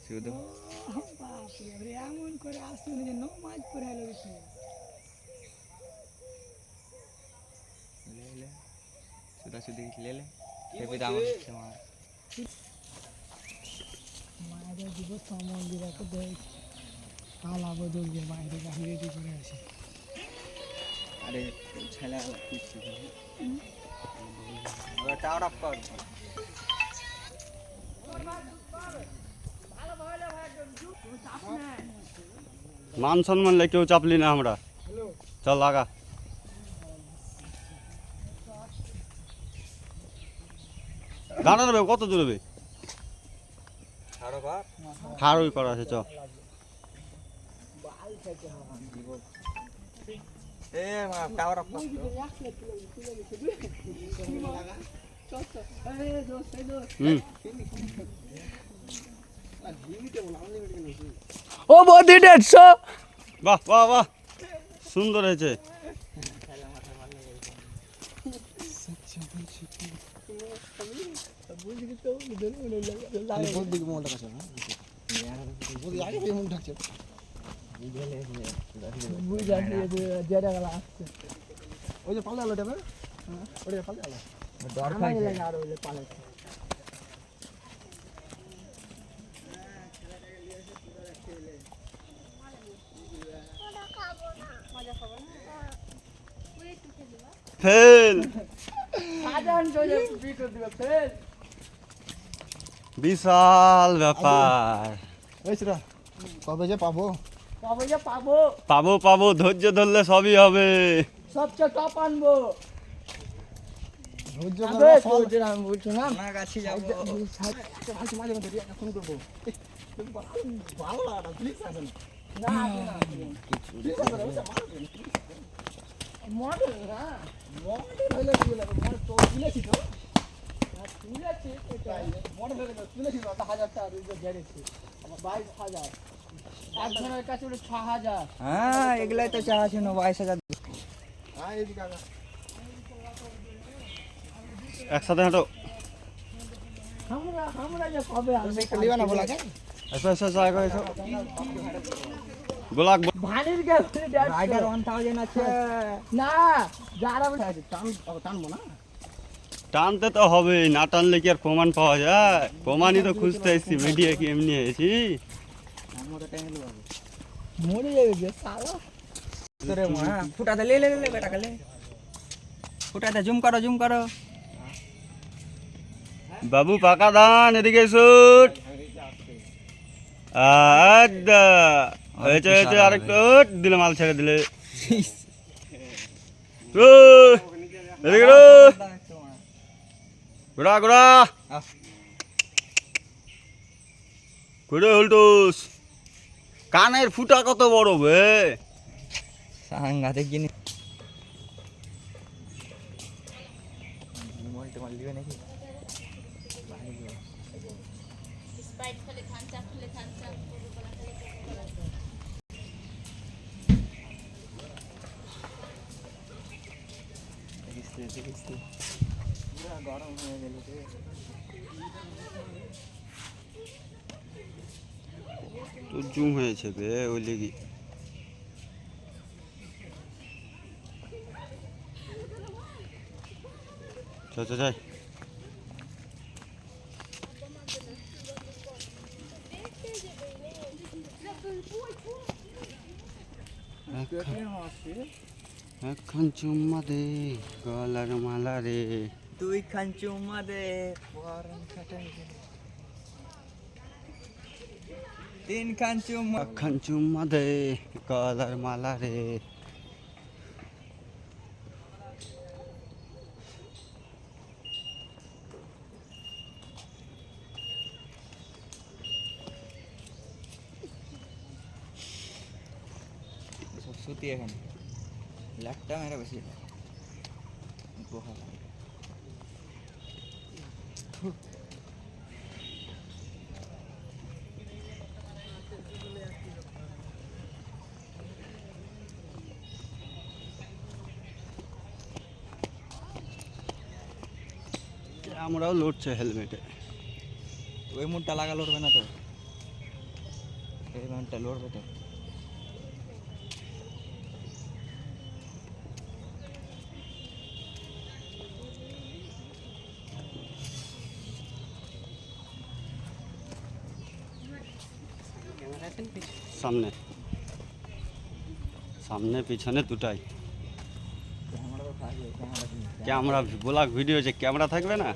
রাখছি বুধু এমন করে আসুন যে নমাজ পড়ে হলো কিছু লেলে সুদা সুদি লেলে খেপে দাম তোমার মায়ের দিব সমন দিরাকে দেখ কালা বদল যে আরে ছেলা টাওয়ার আপ কর। মান সম্মান লে কেউ চাপলি না আমরা। চল লাগা দাঁড়া দেবে কত দূরে হাড়ই করা আছে চ। হুম। ও বদি দেড়শো। বাহ বাহ বাহ। সুন্দর হয়েছে। বুঝা দিয়ে জেরা গেল আসছে ওই যে পাল্লা আলো। ওটা পাল্লা আলো डर আমার লাগে আর ওইলে পালে ফেল। বিশাল ব্যাপার। কবে যে পাবো? কবে যে পাবো? পাবো পাবো ধৈর্য ধরলে সবই হবে। সবচেয়ে টপ আনব। আমি বলছো না। কাছে যাব। মাঝে মাঝে ফোন করব। ভালো লাগাটা প্লিজ না। না মডেল হ্যাঁ মডেল হলে তুলে মডেল তো তুলেছি তো তুলেছি মডেল হলে তো হাজার টাকা রুপে বাইশ হাজার একজনের কাছে ছ হাজার হ্যাঁ এগুলাই তো চা আছে বাইশ হাজার। একসাথে হাঁটো। আমরা আমরা যে কবে আসবে বলা যায় গোলাক ভানির গেল রাইডার 1000 আছে না যারা টান টানবো না টানতে তো হবে না টানলে কি আর প্রমাণ পাওয়া যায় প্রমাণই তো খুঁজতে এসেছি মিডিয়া কি এমনি এসেছি মরে যাবে গে সালা তোরে মা ফুটা দে লে লে লে বেটা কালে ফুটা দে জুম করো জুম করো বাবু পাকা দান এদিকে শুট আদা হয়েছে হয়েছে আরেকটু দিলে মাল ছেড়ে দিলে। ঘোড়া ঘোড়া। ঘুরে হলটুস কানের ফুটা কত বড় বে। খেলে খেলে থামস আপ পুরা গরম হয়ে গেল তো জুম হয়েছে বে ওই লেগে। চল চল যাই। এখন চুম্মা দে গলার মালা রে তুই খান চুমা দে পরন খাটাই দে তিন খান চুমা এখন চুম্মা দে গলার মালা রে সব সুতি এখানে লাটটা মেরে বহা আমরাও লড়ছে হেলমেটে। ওই মুডটা লাগালো উঠবে না তো। এই ব্যান্ডটা লড়বে তো। সামনে। সামনে পিছনে দুটাই। ক্যামেরা তো থাকবে ক্যামেরা ব্লগ ভিডিও যে ক্যামেরা থাকবে না?